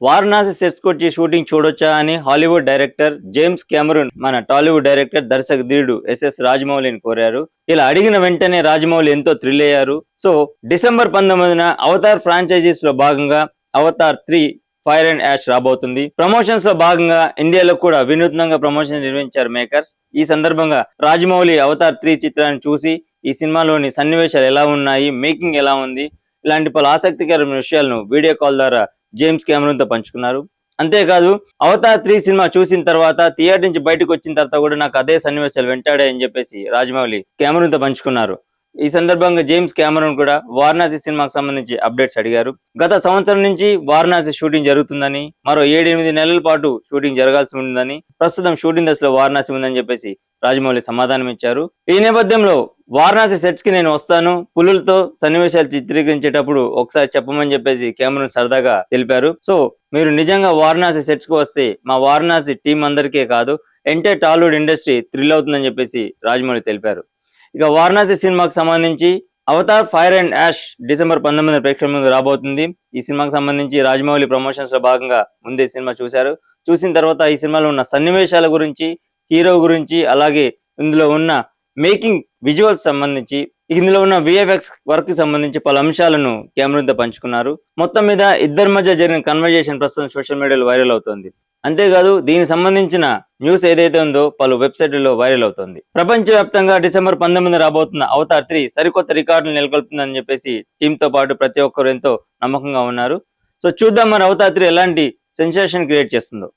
Varanasi sets కొచ్చి shooting చూడొచ్చా అని Hollywood director James Cameroon మన టాలీవుడ్ డైరెక్టర్ దర్శక ధీరుడు ఎస్ఎస్ రాజమౌళిని కోరారు. ఇలా అడిగిన వెంటనే రాజమౌళి ఎంతో థ్రిల్ అయ్యారు. సో డిసెంబర్ పంతొమ్మిదిన అవతార్ ఫ్రాంచైజీస్లో భాగంగా Avatar three fire and ash రాబోతుంది. ప్రమోషన్స్లో భాగంగా ఇండియాలో కూడా వినూత్నంగా ప్రమోషన్ నిర్వహించారు మేకర్స్. ఈ సందర్భంగా రాజమౌళి అవతార్ త్రీ చిత్రాన్ని చూసి ఈ సినిమాలోని సన్నివేశాలు ఎలా ఉన్నాయి మేకింగ్ ఎలా ఉంది ఇలాంటి పలు ఆసక్తికరమైన విషయాలను వీడియో కాల్ ద్వారా జేమ్స్ కెమెరూన్తో పంచుకున్నారు. అంతేకాదు అవతార్ త్రీ సినిమా చూసిన తర్వాత థియేటర్ నుంచి బయటకు వచ్చిన తర్వాత కూడా నాకు అదే సన్నివేశాలు వెంటాడాయని చెప్పేసి రాజమౌళి కెమెరూన్తో పంచుకున్నారు. ఈ సందర్భంగా జేమ్స్ కెమెరూన్ కూడా వారణాసి సినిమాకు సంబంధించి అప్డేట్స్ అడిగారు. గత సంవత్సరం నుంచి వారణాసి షూటింగ్ జరుగుతుందని మరో ఏడెనిమిది నెలల పాటు షూటింగ్ జరగాల్సి ఉందని ప్రస్తుతం షూటింగ్ దశలో వారణాసి ఉందని చెప్పేసి రాజమౌళి సమాధానం ఇచ్చారు. ఈ నేపథ్యంలో వారణాసి సెట్స్కి నేను వస్తాను పులులతో సన్నివేశాలు చిత్రీకరించేటప్పుడు ఒకసారి చెప్పమని చెప్పేసి కెమెరూన్ సరదాగా తెలిపారు. సో మీరు నిజంగా వారణాసి సెట్స్కు వస్తే మా వారణాసి టీం అందరికీ కాదు ఎంటైర్ టాలీవుడ్ ఇండస్ట్రీ థ్రిల్ అవుతుందని చెప్పేసి రాజమౌళి తెలిపారు. ఇక వారణాసి సినిమాకు సంబంధించి Avatar fire and ash December పంతొమ్మిది ప్రేక్షకుల ముందు రాబోతుంది. ఈ సినిమాకి సంబంధించి రాజమౌళి ప్రమోషన్స్లో భాగంగా ముందే సినిమా చూశారు. చూసిన తర్వాత ఈ సినిమాలో ఉన్న సన్నివేశాల గురించి హీరో గురించి అలాగే ఇందులో ఉన్న మేకింగ్ విజువల్స్ సంబంధించి ఇందులో ఉన్న విఎఫ్ఎక్స్ వర్క్ సంబంధించి పలు అంశాలను కెమెరాతో పంచుకున్నారు. మొత్తం మీద ఇద్దరి మధ్య జరిగిన కన్వర్జేషన్ ప్రస్తుతం సోషల్ మీడియాలో వైరల్ అవుతోంది. అంతేకాదు దీనికి సంబంధించిన న్యూస్ ఏదైతే ఉందో పలు వెబ్సైట్లలో వైరల్ అవుతోంది. ప్రపంచవ్యాప్తంగా డిసెంబర్ పంతొమ్మిది రాబోతున్న అవతార్ త్రీ సరికొత్త రికార్డులు నెలకొల్పుతుందని చెప్పేసి టీమ్తో పాటు ప్రతి ఒక్కరు ఎంతో నమ్మకంగా ఉన్నారు. సో చూద్దాం మరి అవతార్ త్రీ ఎలాంటి సెన్సేషన్ క్రియేట్ చేస్తుందో.